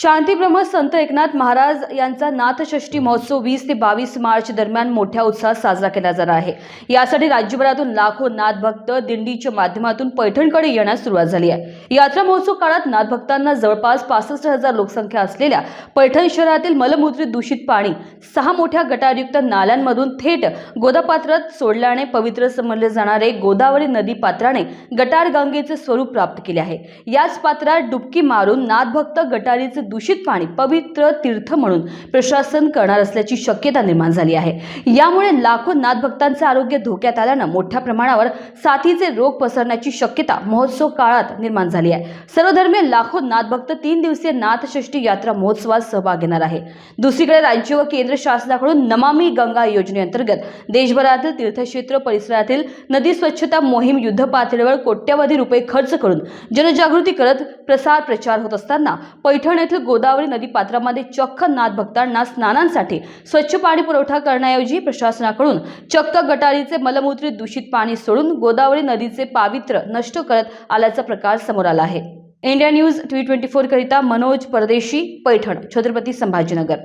शांतीब्रह्म संत एकनाथ महाराज यांचा नाथषष्ठी महोत्सव वीस ते बावीस मार्च दरम्यान मोठ्या उत्साहात साजरा केला जाणार आहे. यासाठी राज्यभरातून लाखो नाथभक्त दिंडीच्या माध्यमातून पैठणकडे येण्यास सुरुवात झाली आहे. यात्रा महोत्सव काळात नाथभक्तांना जवळपास पासष्ट हजार लोकसंख्या असलेल्या पैठण शहरातील मलमूत्र दूषित पाणी सहा मोठ्या गटारयुक्त नाल्यांमधून थेट गोदापात्रात सोडल्याने पवित्र समजले जाणारे गोदावरी नदी पात्राने गटार गंगेचे स्वरूप प्राप्त केले आहे. याच पात्रात डुबकी मारून नाथभक्त गटारीचे दूषित पाणी पवित्र तीर्थ म्हणून प्रशासन करणार असल्याची शक्यता निर्माण झाली आहे. यामुळे लाखो नाथभक्तांचे आरोग्य धोक्यात आल्यानं मोठ्या प्रमाणावर साथीचे रोग पसरण्याची शक्यता महोत्सव काळात निर्माण झाली आहे. सर्वधर्मीय लाखो नाथभक्त तीन दिवसीय नाथषष्ठी यात्रा महोत्सवात सहभाग घेणार आहे. दुसरीकडे राज्य व केंद्र शासनाकडून नमामी गंगा योजनेअंतर्गत देशभरातील तीर्थक्षेत्र परिसरातील नदी स्वच्छता मोहीम युद्ध पातळीवर कोट्यवधी रुपये खर्च करून जनजागृती करत प्रसार प्रचार होत असताना पैठण येथील गोदावरी नदी पात्रामध्ये चक्क नाथ भक्तांना स्नानांसाठी स्वच्छ पाणी पुरवठा करण्याऐवजी प्रशासनाकडून चक्क गटारीचे मलमूत्री दूषित पाणी सोडून गोदावरी नदीचे पावित्र्य नष्ट करत आल्याचा प्रकार समोर आला आहे. India news T twenty four करिता मनोज परदेशी पैठण छत्रपती संभाजीनगर.